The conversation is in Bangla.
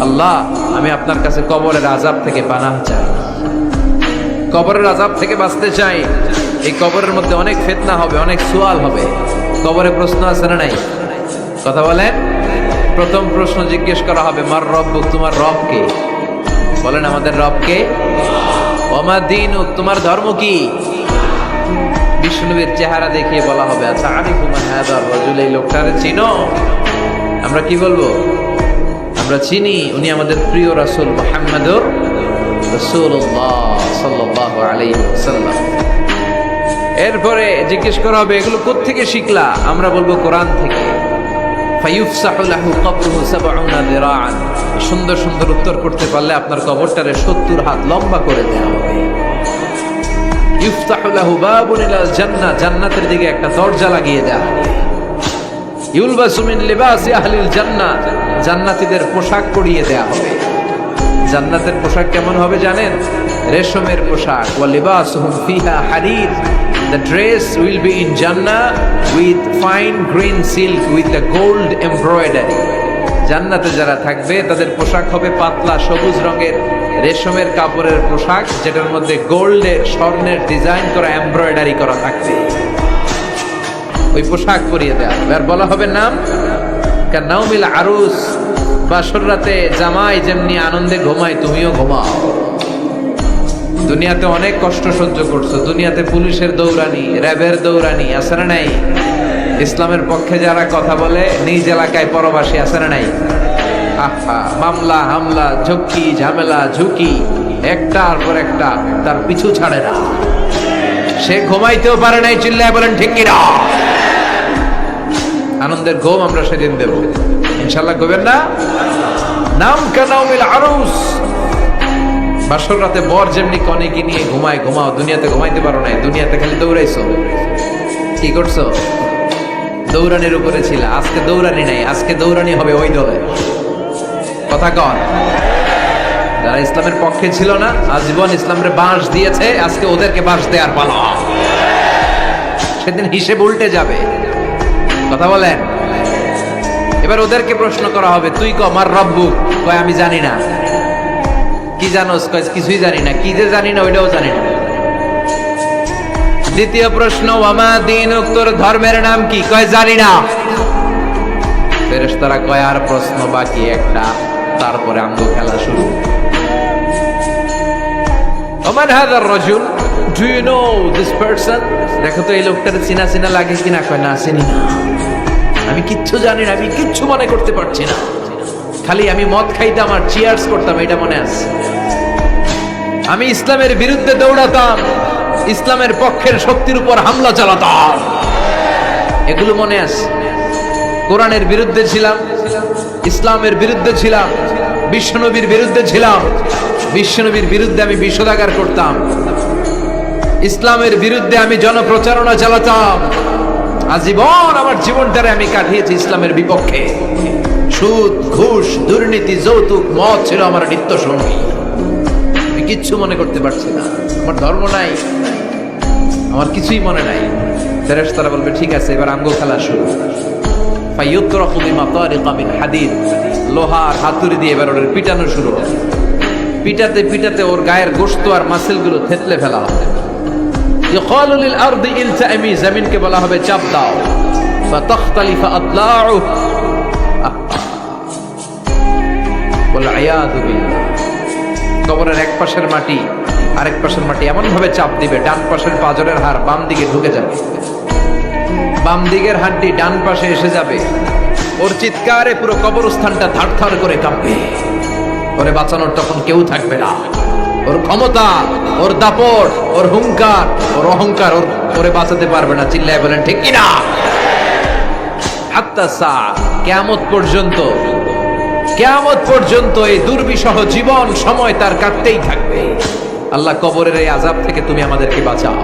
আল্লাহ, আমি আপনার কাছে কবরের আজাব থেকে পানাহ চাই। কবরের আজাব থেকে বাঁচতে চাই। এই কবরের মধ্যে অনেক ফিতনা হবে, অনেক সুয়াল হবে। কবরে প্রশ্ন আছে না নাই? কথা বলেন। প্রথম প্রশ্ন জিজ্ঞেস করা হবে, মার রব, তোমার রব কে? বলেন, আমাদের রব কে? ওমা দিন তোমার ধর্ম কি? বিষ্ণুবীর চেহারা দেখিয়ে বলা হবে আচ্ছা আরিফু মান হাদার রাজুল এই লোকটারে চিনো? আমরা কি বলব? আমরা চিনি, উনি আমাদের প্রিয় রাসুল মুহাম্মাদুর রাসূলুল্লাহ সাল্লাল্লাহু আলাইহি ওয়াসাল্লাম। এরপরে জিজ্ঞেস করা হবে, এগুলো কোত্থেকে শিখলা? আমরা বলব কোরআন থেকে। সুন্দর সুন্দর উত্তর করতে পারলে আপনার কবরটারে 70 হাত লম্বা করে দেওয়া হবে। ইফতাহু লাহু বাবুন ইলাল জান্নাহ, জান্নাতের দিকে একটা দরজা লাগিয়ে দেওয়া হবে। ইউলবাসু মিন লিবাসি আহলিল জান্নাহ। জান্নাতীদের পোশাক পরিয়ে দেওয়া হবে। জান্নাতের পোশাক কেমন হবে জানেন? রেশমের পোশাক। ওয়া লিবাসুহুম ফিহা হারির The dress will be in Jannah with fine green silk with the gold embroidery. জান্নাতে যারা থাকবে, তাদের পোশাক হবে পাতলা সবুজ রঙের। রেশমের কাপড়ের পোশাক, যেটার মধ্যে গোল্ডের, স্বর্ণের ডিজাইন করা এমব্রয়ডারি করা থাকবে। ওই পোশাক পরিয়ে দেওয়া হবে। আর বলা হবে নাম? নাউমিল আরুস, বাসর রাতে জামাই যেমনি আনন্দে ঘুমায়, তুমিও ঘুমাও। দুনিয়াতে অনেক কষ্ট সহ্য করছ। দুনিয়াতে পুলিশের দৌড়ানি, র্যাবের দৌড়ানি, আছে না নাই? ইসলামের পক্ষে যারা কথা বলে, নিজ এলাকায় পরবাসী, আছে না নাই? আহা, মামলা, হামলা ঝক্কি ঝামেলা, ঝুঁকি, একটার পর একটা তার পিছু ছাড়ে না। সে ঘুমাইতেও পারে নাই, চিল্লায় বলেন, ঠিক কিনা? আনন্দের ঘুম আমরা সেদিন দেব। ইনশাল্লাহ ঘুমেন না? নাম কানাউমিল আরুস। বাসর রাতে বর যেমনি কনেকে নিয়ে ঘুমায়, ঘুমাও, দুনিয়াতে ঘুমাইতে পারো নাই, দুনিয়াতে খালি দৌড়াইছো। কি করছ? দৌড়ানির উপরে ছিল, আজকে দৌড়ানি নাই, আজকে দৌড়ানি হবে ওই দলে। কথা কন। যারা ইসলামের পক্ষে ছিল না, আজীবন ইসলামের বাঁশ দিয়েছে, আজকে ওদেরকে বাঁশ দেওয়ার পালা। সেদিন হিসেব উল্টে যাবে। কথা বলেন? এবার ওদেরকে প্রশ্ন করা হবে, তুই ক, আমার রব্বু কয়, আমি জানি না। কি জানোস? কয়, কিছুই জানি না। কি যে জানি না, ওইটাও জানি না। দ্বিতীয় প্রশ্ন, ওয়ামা দিন তোর ধর্মের নাম কি? কয়, জানি না। ফেরেশতারা কয়, আর প্রশ্ন বাকি একটা। তারপরে আমগো খেলা শুরু। ওমান হাদার রজুল do you know this person দেখো তো এই লোকটার চিনা চিনা লাগে কিনা কয়, না চিনি না। আমি কিচ্ছু জানি না, আমি কিচ্ছু মনে করতে পারছি না। খালি আমি মদ খাইতাম আর চিয়ার্স করতাম, এটা মনে আছে। আমি ইসলামের বিরুদ্ধে দৌড়াতাম, ইসলামের পক্ষের শক্তির উপর হামলা চালাতাম। এগুলো মনে আছে। কোরআনের বিরুদ্ধে ছিলাম, ইসলামের বিরুদ্ধে ছিলাম বিশ্বনবীর বিরুদ্ধে ছিলাম। বিশ্বনবীর বিরুদ্ধে আমি বিষোদাগার করতাম। ইসলামের বিরুদ্ধে আমি জনপ্রচারণা চালাতাম। আজীবন আমার জীবনটারে আমি কাটিয়েছি ইসলামের বিপক্ষে। সুদ, ঘুষ, দুর্নীতি, যৌতুক, মদ ছিল আমার নিত্য সঙ্গী আমি কিচ্ছু মনে করতে পারছি না। আমার ধর্ম নাই। আমার কিছুই মনে নাই। ফেরেশ তারা বলবে, ঠিক আছে, এবার আঙ্গ খেলা শুরু। মিন হাদিদ। লোহার হাতুড়ি দিয়ে এবার ওদের পিটানো শুরু হবে। পিটাতে পিটাতে ওর গায়ের গোশত আর মাসেলগুলো থেতলে ফেলা হবে يقال للأرض التأمي জমিনকে বলা হবে চাপ দাও فتختلف أضلاعه والعياذ بالله কবরের এক পাশের মাটি আরেক পাশের মাটি এমন ভাবে চাপ দিবে ডান পাশের পাজরের হাড় বাম দিকে ঢুকে যাবে বাম দিকের হাড্ডি ডান পাশে এসে যাবে ওর চিৎকারে পুরো কবরস্থানটা থার থার করে কাঁপবে ওরে বাঁচানোর তখন কেউ থাকবে না। ওর ক্ষমতা, ওর দাপট, ওর হুঙ্কার, ওর অহংকার ওর ওরে বাঁচাতে পারবে না, চিল্লায় বলেন, ঠিক কিনা? কেয়ামত পর্যন্ত কেয়ামত পর্যন্ত এই দুর্বিষহ জীবন সময় তার কাটতেই থাকবে। আল্লাহ কবরের এই আজাব থেকে তুমি আমাদেরকে বাঁচাও।